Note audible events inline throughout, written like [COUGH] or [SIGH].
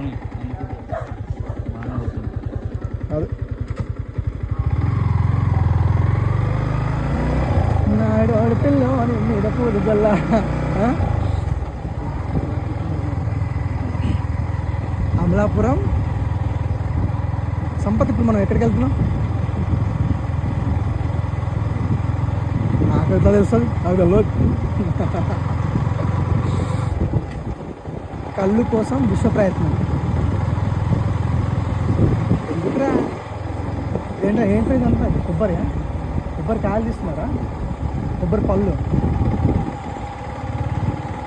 పోనీ, అనుకుంటా. నాడు మీద అమలాపురం. సంపత్ ఇప్పుడు మనం ఎక్కడికి వెళ్తున్నాం? నాకు ఎట్లా తెలుస్తుంది? నాకు తెలియదు [LAUGHS] కళ్ళు కోసం విశ్వ ప్రయత్నం. ఎందుకురా ఏంటో ఏంటో ఇదంతా కొబ్బరి కొబ్బరి కాయలు తీస్తున్నారా కొబ్బరి పళ్ళు.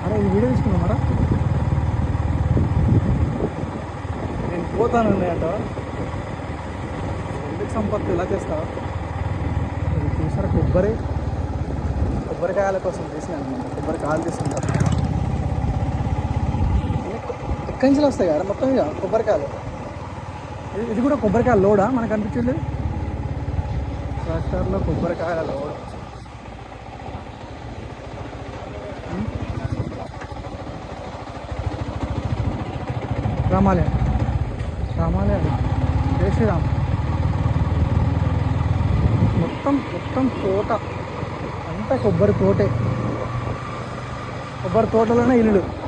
అరే ఇది వీడియో తీసుకున్నామారా నేను పోతానండి అంట ఎందుకు సంపత్తి? ఇలా చేస్తావా? ఇది చూసారా? కొబ్బరి. కొబ్బరికాయల కోసం తీసినాను కొబ్బరి కాయలు తీసుకుంటారు ఎక్కడి నుంచి వస్తాయి కదా మొత్తం ఇక కొబ్బరికాయలు. ఇది- కూడా కొబ్బరికాయ లోడా మనకు అనిపించలేదు ట్రాక్టర్లో కొబ్బరికాయల లోడ్? రామాలయం. రామాలయం. జై శ్రీరామ్. మొత్తం మొత్తం తోట. అంతా కొబ్బరి తోటే. కొబ్బరి తోటలోనే ఇల్లు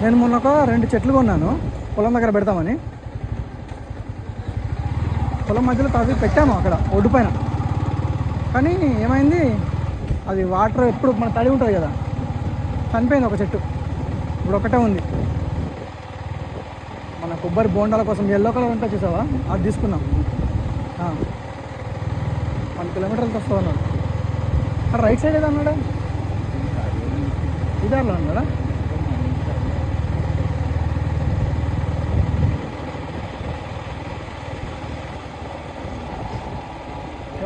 నేను మొన్న ఒక రెండు చెట్లు కొన్నాను. పొలం దగ్గర పెడతామని. పొలం మధ్యలో తవ్వి పెట్టాము అక్కడ ఒడ్డు పైన. కానీ ఏమైంది? అది వాటర్ ఎప్పుడు మన తడి ఉంటుంది కదా చనిపోయింది ఒక చెట్టు. ఇప్పుడు ఒకటే ఉంది. మన కొబ్బరి బోండాల కోసం ఎల్లో కలర్ ఉంటా చూసావా? అది తీసుకున్నాం. వన్ కిలోమీటర్లు వస్తావు అన్నాడు రైట్ సైడ్ ఏదన్నాడా ఇదార్లో అన్నాడా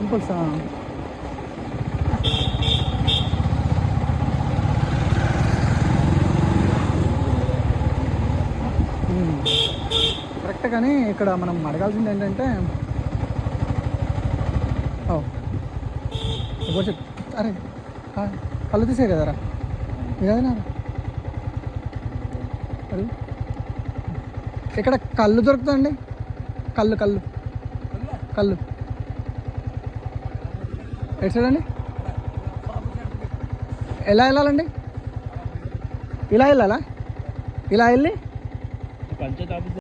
టెంపుల్స్ కరెక్ట్ కానీ ఇక్కడ మనం అడగాల్సింది ఏంటంటే ఓ. ఇప్పుడు చెప్పు అరే కళ్ళు తీసే కదరా ఇదేనా అది ఇక్కడ కళ్ళు? దొరుకుతుందండి కళ్ళు కళ్ళు. కళ్ళు. ఎటు సైడ్ అండి? ఎలా వెళ్ళాలండి? ఇలా వెళ్ళాలా? ఇలా వెళ్ళి?